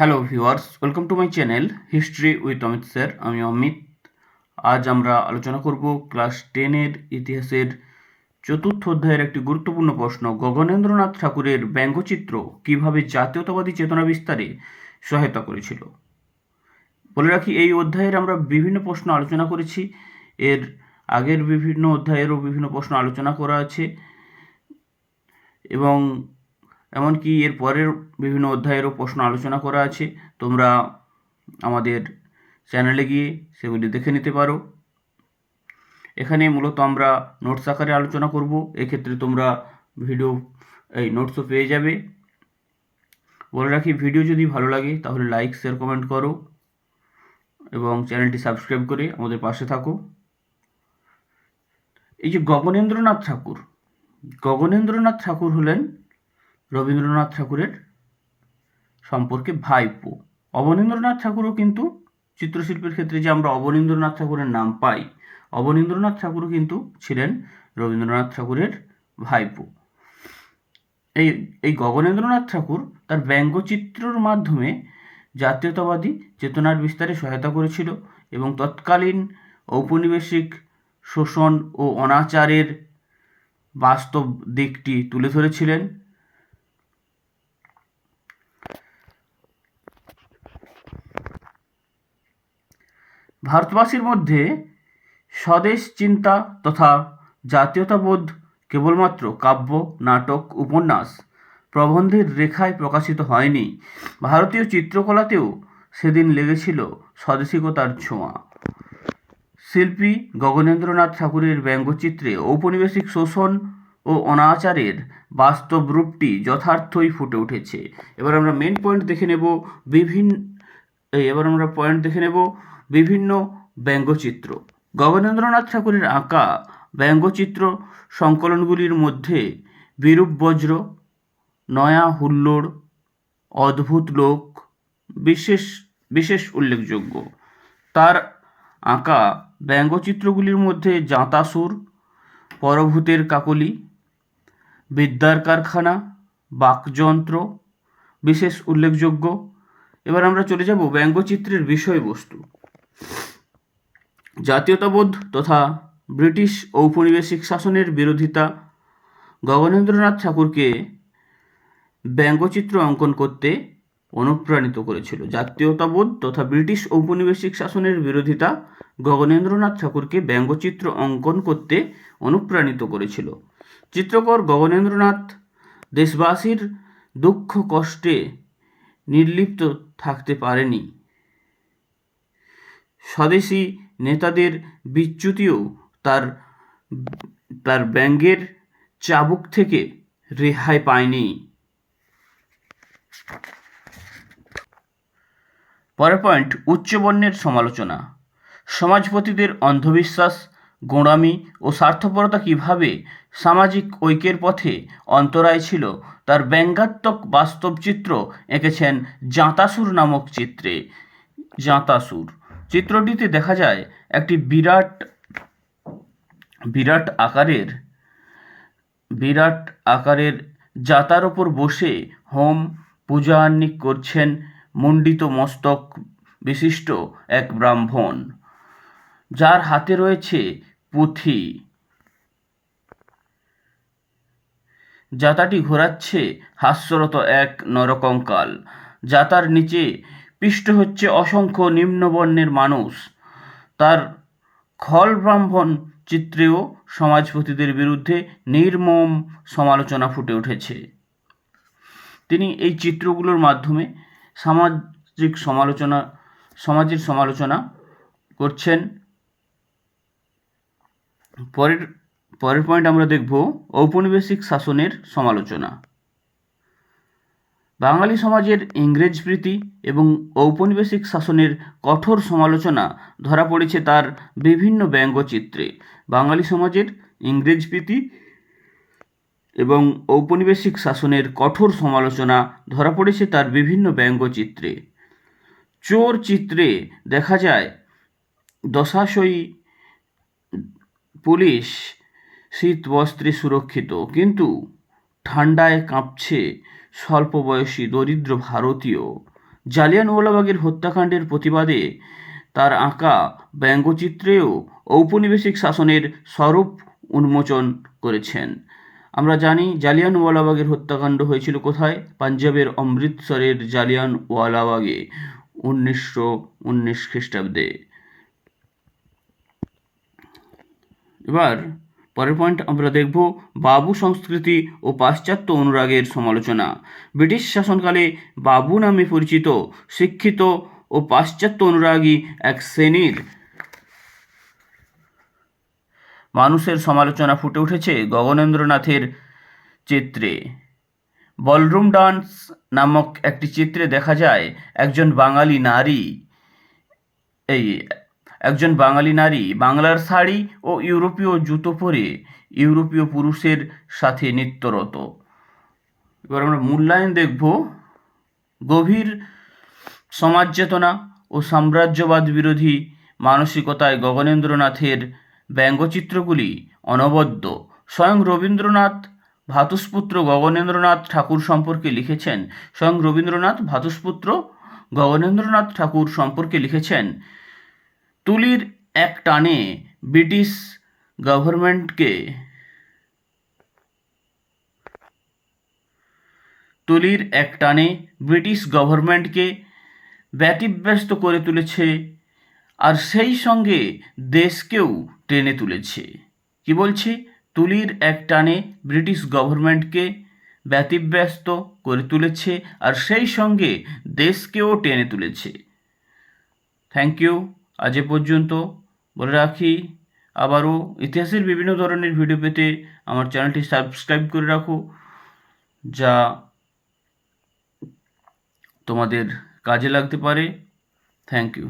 Hello viewers welcome to my channel history with Amit sir আমি অমিত। আজ আমরা আলোচনা করব ক্লাস টেনের ইতিহাসের চতুর্থ অধ্যায়ের একটি গুরুত্বপূর্ণ প্রশ্ন, গগনেন্দ্রনাথ ঠাকুরের ব্যঙ্গচিত্র কীভাবে জাতীয়তাবাদী চেতনা বিস্তারে সহায়তা করেছিল। বলে রাখি, এই অধ্যায়ের আমরা বিভিন্ন প্রশ্ন আলোচনা করেছি। এর আগের বিভিন্ন অধ্যায়েরও বিভিন্ন প্রশ্ন আলোচনা করা আছে। এবং এমনকি এর পরের বিভিন্ন অধ্যায়েরও প্রশ্ন আলোচনা করা আছে। তোমরা আমাদের চ্যানেলে গিয়ে সেগুলি দেখে নিতে পারো। এখানে মূলত আমরা নোটস আকারে আলোচনা করব। এক্ষেত্রে তোমরা ভিডিও, এই নোটসও পেয়ে যাবে। বলে রাখি, ভিডিও যদি ভালো লাগে তাহলে লাইক, শেয়ার, কমেন্ট করো এবং চ্যানেলটি সাবস্ক্রাইব করে আমাদের পাশে থাকো। এই যে গগনেন্দ্রনাথ ঠাকুর গগনেন্দ্রনাথ ঠাকুর হলেন রবীন্দ্রনাথ ঠাকুরের সম্পর্কে ভাইপো। অবনীন্দ্রনাথ ঠাকুরও কিন্তু চিত্রশিল্পের ক্ষেত্রে যে আমরা অবনীন্দ্রনাথ ঠাকুরের নাম পাই, অবনীন্দ্রনাথ ঠাকুরও কিন্তু ছিলেন রবীন্দ্রনাথ ঠাকুরের ভাইপো। এই এই গগনেন্দ্রনাথ ঠাকুর তার ব্যঙ্গচিত্রর মাধ্যমে জাতীয়তাবাদী চেতনার বিস্তারে সহায়তা করেছিল এবং তৎকালীন ঔপনিবেশিক শোষণ ও অনাচারের বাস্তব দিকটি তুলে ধরেছিলেন। ভারতবাসীর মধ্যে স্বদেশ চিন্তা তথা জাতীয়তাবোধ কেবলমাত্র কাব্য, নাটক, উপন্যাস প্রবন্ধের রেখায় প্রকাশিত হয়নি। ভারতীয় চিত্রকলাতেও সেদিন লেগেছিল স্বদেশিকতার ছোঁয়া। শিল্পী গগনেন্দ্রনাথ ঠাকুরের ব্যঙ্গচিত্রে ঔপনিবেশিক শোষণ ও অনাচারের বাস্তব রূপটি যথার্থই ফুটে উঠেছে। এবার আমরা মেন পয়েন্ট দেখে নেব বিভিন্ন, এবার আমরা পয়েন্ট দেখে নেব বিভিন্ন ব্যঙ্গচিত্র। গগনেন্দ্রনাথ ঠাকুরের আঁকা ব্যঙ্গচিত্র সংকলনগুলির মধ্যে বিরূপ বজ্র, নয়া হুল্লোড়, অদ্ভুত লোক, বিশেষ বিশেষ উল্লেখযোগ্য। তার আঁকা ব্যঙ্গচিত্রগুলির মধ্যে জাঁতাসুর, পরভূতের কাকলি, বিদ্যার কারখানা, বাকযন্ত্র, বিশেষ উল্লেখযোগ্য। এবার আমরা চলে যাব ব্যঙ্গচিত্রের বিষয়বস্তু। জাতীয়তাবোধ তথা ব্রিটিশ ঔপনিবেশিক শাসনের বিরোধিতা গগনেন্দ্রনাথ ঠাকুরকে ব্যঙ্গচিত্র অঙ্কন করতে অনুপ্রাণিত করেছিল। জাতীয়তাবোধ তথা ব্রিটিশ ঔপনিবেশিক শাসনের বিরোধিতা গগনেন্দ্রনাথ ঠাকুরকে ব্যঙ্গচিত্র অঙ্কন করতে অনুপ্রাণিত করেছিল। চিত্রকর গগনেন্দ্রনাথ দেশবাসীর দুঃখ কষ্টে নির্লিপ্ত থাকতে পারেনি। স্বদেশী নেতাদের বিচ্যুতিও তার তার ব্যঙ্গের চাবুক থেকে রেহাই পায়নি। পরের পয়েন্ট উচ্চবর্ণের সমালোচনা। সমাজপতিদের অন্ধবিশ্বাস, গোঁড়ামি ও স্বার্থপরতা কীভাবে সামাজিক ঐক্যের পথে অন্তরায় ছিল, তার ব্যঙ্গাত্মক বাস্তব চিত্র এঁকেছেন জাঁতাসুর নামক চিত্রে। জাঁতাসুর চিত্রটিতে দেখা যায় একটি বিরাট বিরাট আকারের বিরাট আকারের জাতার ওপর বসে হোম পূজা আহ্নিক করছেন মুণ্ডিত মস্তক বিশিষ্ট এক ব্রাহ্মণ, যার হাতে রয়েছে পুঁথি। জাতাটি ঘোরাচ্ছে হাস্যরত এক নরকঙ্কাল। জাতার নিচে পিষ্ট হচ্ছে অসংখ্য নিম্নবর্ণের মানুষ। তার খল ব্রাহ্মণ চিত্রেও সমাজপতিদের বিরুদ্ধে নির্মম সমালোচনা ফুটে উঠেছে। তিনি এই চিত্রগুলোর মাধ্যমে সামাজিক সমালোচনা, সমাজের সমালোচনা করছেন। পরের পরের পয়েন্ট আমরা দেখব ঔপনিবেশিক শাসনের সমালোচনা। বাঙালি সমাজের ইংরেজ প্রীতি এবং ঔপনিবেশিক শাসনের কঠোর সমালোচনা ধরা পড়েছে তার বিভিন্ন ব্যঙ্গচিত্রে। বাঙালি সমাজের ইংরেজ প্রীতি এবং ঔপনিবেশিক শাসনের কঠোর সমালোচনা ধরা পড়েছে তার বিভিন্ন ব্যঙ্গচিত্রে। চোর চিত্রে দেখা যায়, দশাশয়ী পুলিশ শীত বস্ত্রে সুরক্ষিত, কিন্তু ঠান্ডায় কাঁপছে স্বল্প বয়সী দরিদ্র ভারতীয়। জালিয়ানওয়ালাবাগের হত্যাকাণ্ডের প্রতিবাদে তার আঁকা ব্যঙ্গচিত্রেও ঔপনিবেশিক শাসনের স্বরূপ উন্মোচন করেছেন। আমরা জানি জালিয়ানওয়ালাবাগের হত্যাকাণ্ড হয়েছিল কোথায়? পাঞ্জাবের অমৃতসরের জালিয়ানওয়ালাবাগে উনিশশো উনিশ খ্রিস্টাব্দে। এবার পরের পয়েন্ট আমরা দেখব বাবু সংস্কৃতি ও পাশ্চাত্য অনুরাগের সমালোচনা। ব্রিটিশ শাসনকালে বাবু নামে পরিচিত, শিক্ষিত ও পাশ্চাত্য অনুরাগী এক শ্রেণির মানুষের সমালোচনা ফুটে উঠেছে গগনেন্দ্রনাথের চিত্রে। বলরুম ডান্স নামক একটি চিত্রে দেখা যায়, একজন বাঙালি নারী এই একজন বাঙালি নারী বাংলার শাড়ি ও ইউরোপীয় জুতো পরে ইউরোপীয় পুরুষের সাথে নৃত্যরত। এবার আমরা মূল্যায়ন দেখব। গভীর সমাজ চেতনা ও সাম্রাজ্যবাদ বিরোধী মানসিকতায় গগনেন্দ্রনাথের ব্যঙ্গচিত্রগুলি অনবদ্য। স্বয়ং রবীন্দ্রনাথ ভাতুষপুত্র গগনেন্দ্রনাথ ঠাকুর সম্পর্কে লিখেছেন। স্বয়ং রবীন্দ্রনাথ ভাতুষপুত্র গগনেন্দ্রনাথ ঠাকুর সম্পর্কে লিখেছেন তুলির এক টানে ব্রিটিশ গভর্নমেন্টকে তুলির এক টানে ব্রিটিশ গভর্নমেন্টকে ব্যতিব্যস্ত করে তুলেছে আর সেই সঙ্গে দেশকেও টেনে তুলেছে। কি বলছে? তুলির এক টানে ব্রিটিশ গভর্নমেন্টকে ব্যতিব্যস্ত করে তুলেছে আর সেই সঙ্গে দেশকেও টেনে তুলেছে। Thank you. আজ এ পর্যন্ত। বলে রাখি, আবারও ইতিহাসের বিভিন্ন ধরনের ভিডিও পেতে আমার চ্যানেলটি সাবস্ক্রাইব করে রাখো, যা তোমাদের কাজে লাগতে পারে। Thank you